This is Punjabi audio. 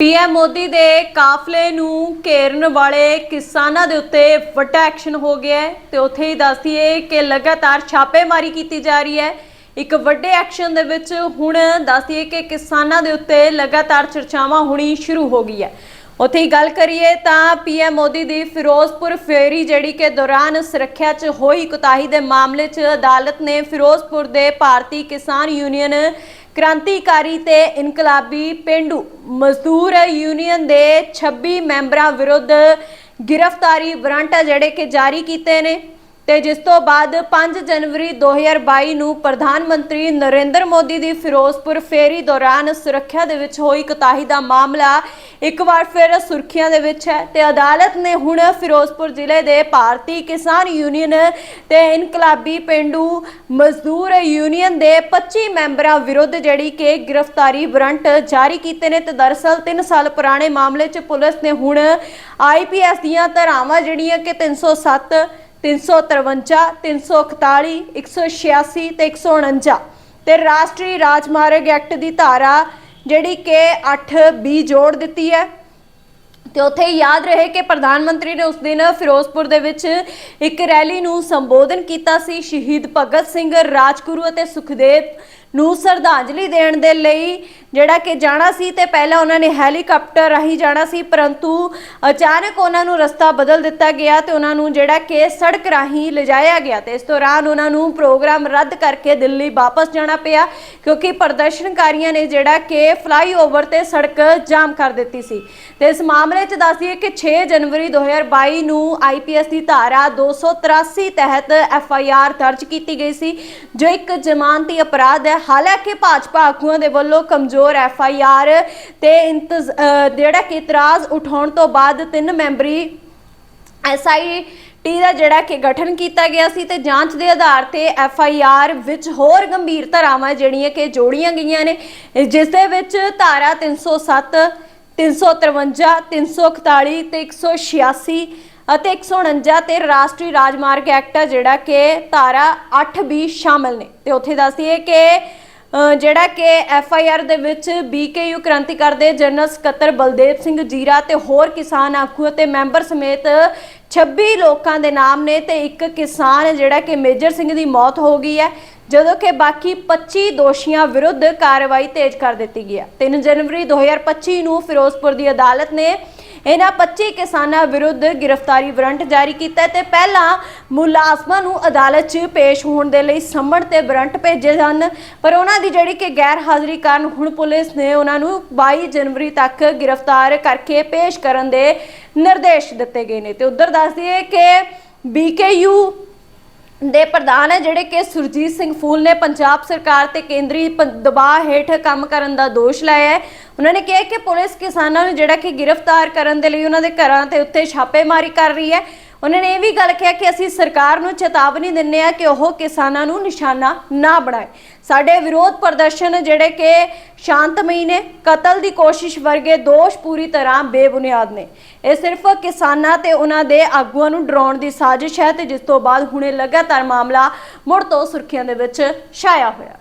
ਪੀਐਮ ਮੋਦੀ ਦੇ ਕਾਫਲੇ ਨੂੰ ਘੇਰਨ ਵਾਲੇ ਕਿਸਾਨਾਂ ਦੇ ਉੱਤੇ ਵੱਡਾ ਐਕਸ਼ਨ ਹੋ ਗਿਆ ਹੈ ਤੇ ਉੱਥੇ ਹੀ ਦੱਸਦੀਏ ਕਿ ਲਗਾਤਾਰ ਛਾਪੇਮਾਰੀ ਕੀਤੀ ਜਾ ਰਹੀ ਹੈ। ਇੱਕ ਵੱਡੇ ਐਕਸ਼ਨ ਦੇ ਵਿੱਚ ਹੁਣ ਦੱਸਦੀਏ ਕਿ ਕਿਸਾਨਾਂ ਦੇ ਉੱਤੇ ਲਗਾਤਾਰ ਚਰਚਾਵਾਂ ਹੋਣੀ ਸ਼ੁਰੂ ਹੋ ਗਈ ਹੈ। ਉੱਥੇ ਹੀ ਗੱਲ ਕਰੀਏ ਤਾਂ ਪੀਐਮ ਮੋਦੀ ਦੀ ਫਿਰੋਜ਼ਪੁਰ ਫੇਰੀ ਜਿਹੜੀ ਕਿ ਦੌਰਾਨ ਸੁਰੱਖਿਆ 'ਚ ਹੋਈ ਕੁਤਾਹੀ ਦੇ ਮਾਮਲੇ 'ਚ ਅਦਾਲਤ ਨੇ ਫਿਰੋਜ਼ਪੁਰ ਦੇ ਭਾਰਤੀ ਕਿਸਾਨ ਯੂਨੀਅਨ ਕ੍ਰਾਂਤੀਕਾਰੀ ਤੇ ਇਨਕਲਾਬੀ ਪਿੰਡੂ ਮਜ਼ਦੂਰ ਯੂਨੀਅਨ ਦੇ 26 ਮੈਂਬਰਾਂ ਵਿਰੁੱਧ ਗ੍ਰਿਫਤਾਰੀ ਵਾਰੰਟ ਜਿਹੜੇ ਕਿ ਜਾਰੀ ਕੀਤੇ ਨੇ ਤੇ ਜਿਸ ਤੋਂ ਬਾਅਦ 5 ਜਨਵਰੀ 2022 ਨੂੰ ਪ੍ਰਧਾਨ ਮੰਤਰੀ ਨਰਿੰਦਰ ਮੋਦੀ ਦੀ ਫਿਰੋਜ਼ਪੁਰ ਫੇਰੀ ਦੌਰਾਨ ਸੁਰੱਖਿਆ ਦੇ ਵਿੱਚ ਹੋਈ ਕਤਾਹੀ ਦਾ ਮਾਮਲਾ ਇੱਕ ਵਾਰ ਫਿਰ ਸੁਰਖੀਆਂ ਦੇ ਵਿੱਚ ਹੈ ਤੇ ਅਦਾਲਤ ਨੇ ਹੁਣ ਫਿਰੋਜ਼ਪੁਰ ਜ਼ਿਲ੍ਹੇ ਦੇ ਭਾਰਤੀ ਕਿਸਾਨ ਯੂਨੀਅਨ ਤੇ ਇਨਕਲਾਬੀ ਪਿੰਡੂ ਮਜ਼ਦੂਰ ਯੂਨੀਅਨ ਦੇ 25 ਮੈਂਬਰਾਂ ਵਿਰੁੱਧ ਜਿਹੜੀ ਕਿ ਗ੍ਰਿਫਤਾਰੀ ਵਾਰੰਟ ਜਾਰੀ ਕੀਤੇ ਨੇ ਤੇ ਦਰਅਸਲ 3 ਸਾਲ ਪੁਰਾਣੇ ਮਾਮਲੇ 'ਚ ਪੁਲਿਸ ਨੇ ਹੁਣ ਆਈਪੀਐਸ ਦੀਆਂ ਧਾਰਾਵਾਂ ਜਿਹੜੀਆਂ ਕਿ 307 353 341 186 ਤੇ 149 ਤੇ ਰਾਸ਼ਟਰੀ ਰਾਜਮਾਰਗ ਐਕਟ ਦੀ ਧਾਰਾ ਜਿਹੜੀ ਕਿ 8 ਬੀ ਜੋੜ ਦਿੱਤੀ ਹੈ। ਤੇ ਉੱਥੇ ਯਾਦ ਰਹੇ ਕਿ ਪ੍ਰਧਾਨ ਮੰਤਰੀ ਨੇ ਉਸ ਦਿਨ ਫਿਰੋਜ਼ਪੁਰ ਦੇ ਵਿੱਚ ਇੱਕ ਰੈਲੀ ਨੂੰ ਸੰਬੋਧਨ ਕੀਤਾ ਸੀ ਸ਼ਹੀਦ ਭਗਤ ਸਿੰਘ ਰਾਜਗੁਰੂ ਅਤੇ ਸੁਖਦੇਵ ਨੂੰ ਸ਼ਰਧਾਂਜਲੀ ਦੇਣ ਦੇ ਲਈ। ਜਿਹੜਾ ਕਿ ਜਾਣਾ ਸੀ ਤੇ ਪਹਿਲਾਂ ਉਹਨਾਂ ਨੇ ਹੈਲੀਕਾਪਟਰ ਰਾਹੀਂ ਜਾਣਾ ਸੀ, ਪਰੰਤੂ ਅਚਾਨਕ ਉਹਨਾਂ ਨੂੰ ਰਸਤਾ ਬਦਲ ਦਿੱਤਾ ਗਿਆ ਤੇ ਉਹਨਾਂ ਨੂੰ ਜਿਹੜਾ ਕਿ ਸੜਕ ਰਾਹੀਂ ਲਿਜਾਇਆ ਗਿਆ ਤੇ ਇਸ ਦੌਰਾਨ ਉਹਨਾਂ ਨੂੰ ਪ੍ਰੋਗਰਾਮ ਰੱਦ ਕਰਕੇ ਦਿੱਲੀ ਵਾਪਸ ਜਾਣਾ ਪਿਆ, ਕਿਉਂਕਿ ਪ੍ਰਦਰਸ਼ਨਕਾਰੀਆਂ ਨੇ ਜਿਹੜਾ ਕਿ ਫਲਾਈਓਵਰ ਤੇ ਸੜਕ ਜਾਮ ਕਰ ਦਿੱਤੀ ਸੀ। ਤੇ ਇਸ ਮਾਮਲੇ 'ਚ ਦੱਸ ਦਈਏ ਕਿ 6 ਜਨਵਰੀ 2022 ਨੂੰ ਆਈਪੀਐਸ ਦੀ ਧਾਰਾ 283 ਤਹਿਤ ਐਫਆਈਆਰ ਦਰਜ ਕੀਤੀ ਗਈ ਸੀ, ਜੋ ਇੱਕ ਜ਼ਮਾਨਤੀ ਅਪਰਾਧ ਹੈ। ਹਾਲਾਂਕਿ ਭਾਜਪਾ ਆਗੂਆਂ ਦੇ ਵੱਲੋਂ ਕਮਜ਼ੋਰ ਐਫਆਈਆਰ ਤੇ ਇੰਤਜ਼- ਅਹ ਜਿਹੜਾ ਕਿ ਇਤਰਾਜ਼ ਉਠਾਉਣ ਤੋਂ ਬਾਅਦ ਤਿੰਨ ਮੈਂਬਰੀ ਐਸਆਈਟੀ ਦਾ ਜਿਹੜਾ ਕਿ ਗਠਨ ਕੀਤਾ ਗਿਆ ਸੀ ਤੇ ਜਾਂਚ ਦੇ ਆਧਾਰ ਤੇ ਐਫਆਈਆਰ ਵਿੱਚ ਹੋਰ ਗੰਭੀਰ ਧਾਰਾਵਾਂ ਜਿਹੜੀਆਂ ਕਿ ਜੋੜੀਆਂ ਗਈਆਂ ਨੇ, ਜਿਸ ਦੇ ਵਿੱਚ ਧਾਰਾ 307 353 341 ਤੇ 186 ਅਤੇ 149 ਤੇ ਰਾਸ਼ਟਰੀ ਰਾਜਮਾਰਗ ਐਕਟ ਜਿਹੜਾ ਕਿ ਧਾਰਾ 8 ਵੀ ਸ਼ਾਮਲ ਨੇ। ਤੇ ਉੱਥੇ ਦੱਸਦੀਏ ਕਿ ਜਿਹੜਾ ਕਿ ਐਫ ਆਈ ਆਰ ਦੇ ਵਿੱਚ ਬੀਕੇਯੂ ਕ੍ਰਾਂਤੀਕਾਰ ਦੇ ਜਨਰਲ ਸਕੱਤਰ ਬਲਦੇਵ ਸਿੰਘ ਜੀਰਾ ਤੇ ਹੋਰ ਕਿਸਾਨ ਆਗੂ ਅਤੇ ਮੈਂਬਰ ਸਮੇਤ 26 ਲੋਕਾਂ ਦੇ ਨਾਮ ਨੇ ਤੇ ਇੱਕ ਕਿਸਾਨ ਜਿਹੜਾ ਕਿ ਮੇਜਰ ਸਿੰਘ ਦੀ ਮੌਤ ਹੋ ਗਈ ਹੈ, ਜਦੋਂ ਕਿ ਬਾਕੀ 25 ਦੋਸ਼ੀਆਂ ਵਿਰੁੱਧ ਕਾਰਵਾਈ ਤੇਜ਼ ਕਰ ਦਿੱਤੀ ਗਈ ਹੈ। 3 ਜਨਵਰੀ 2025 ਨੂੰ ਫਿਰੋਜ਼ਪੁਰ ਦੀ ਅਦਾਲਤ ਨੇ ਇਹਨਾਂ 25 ਕਿਸਾਨਾਂ ਵਿਰੁੱਧ ਗ੍ਰਿਫਤਾਰੀ ਵਾਰੰਟ ਜਾਰੀ ਕੀਤਾ ਤੇ ਪਹਿਲਾਂ ਮੁਲਾਜ਼ਮਾਂ ਨੂੰ ਅਦਾਲਤ 'ਚ ਪੇਸ਼ ਹੋਣ ਦੇ ਲਈ ਸੰਮਣ ਤੇ ਵਾਰੰਟ ਭੇਜੇ ਸਨ ਪਰ ਉਹਨਾਂ ਦੀ ਜਿਹੜੀ ਕਿ ਗੈਰ ਹਾਜ਼ਰੀ ਕਾਰਨ ਹੁਣ ਪੁਲਿਸ ਨੇ ਉਹਨਾਂ ਨੂੰ 22 ਜਨਵਰੀ ਤੱਕ ਗ੍ਰਿਫਤਾਰ ਕਰਕੇ ਪੇਸ਼ ਕਰਨ ਦੇ ਨਿਰਦੇਸ਼ ਦਿੱਤੇ ਗਏ ਨੇ। ਤੇ ਉਧਰ ਦੱਸ ਦਈਏ ਕਿ ਬੀਕੇਯੂ ਦੇ ਪ੍ਰਧਾਨ ਹੈ, ਜਿਹੜੇ ਕਿ ਸੁਰਜੀਤ ਸਿੰਘ ਫੂਲ ਨੇ ਪੰਜਾਬ ਸਰਕਾਰ ਤੇ ਕੇਂਦਰੀ ਪ- ਦਬਾਅ ਹੇਠ ਕੰਮ ਕਰਨ ਦਾ ਦੋਸ਼ ਲਾਇਆ ਹੈ। ਉਹਨਾਂ ਨੇ ਕਿਹਾ ਕਿ ਪੁਲਿਸ ਕਿਸਾਨਾਂ ਨੂੰ ਜਿਹੜਾ ਕਿ ਗ੍ਰਿਫਤਾਰ ਕਰਨ ਦੇ ਲਈ ਉਹਨਾਂ ਦੇ ਘਰਾਂ ਤੇ ਉੱਤੇ ਛਾਪੇਮਾਰੀ ਕਰ ਰਹੀ ਹੈ। ਉਹਨਾਂ ਨੇ ਇਹ ਵੀ ਗੱਲ ਕਿਹਾ ਕਿ ਅਸੀਂ ਸਰਕਾਰ ਨੂੰ ਚੇਤਾਵਨੀ ਦਿੰਨੇ ਆ ਕਿ ਉਹ ਕਿਸਾਨਾਂ ਨੂੰ ਨਿਸ਼ਾਨਾ ਨਾ ਬਣਾਏ। ਸਾਡੇ ਵਿਰੋਧ ਪ੍ਰਦਰਸ਼ਨ ਜਿਹੜੇ ਕਿ ਸ਼ਾਂਤਮਈ ਨੇ, ਕਤਲ ਦੀ ਕੋਸ਼ਿਸ਼ ਵਰਗੇ ਦੋਸ਼ ਪੂਰੀ ਤਰ੍ਹਾਂ ਬੇਬੁਨਿਆਦ ਨੇ। ਇਹ ਸਿਰਫ ਕਿਸਾਨਾਂ ਤੇ ਉਹਨਾਂ ਦੇ ਆਗੂਆਂ ਨੂੰ ਡਰਾਉਣ ਦੀ ਸਾਜ਼ਿਸ਼ ਹੈ ਤੇ ਜਿਸ ਤੋਂ ਬਾਅਦ ਹੁਣੇ ਲਗਾਤਾਰ ਮਾਮਲਾ ਮੁੜ ਤੋਂ ਸੁਰਖੀਆਂ ਦੇ ਵਿੱਚ ਛਾਇਆ ਹੋਇਆ।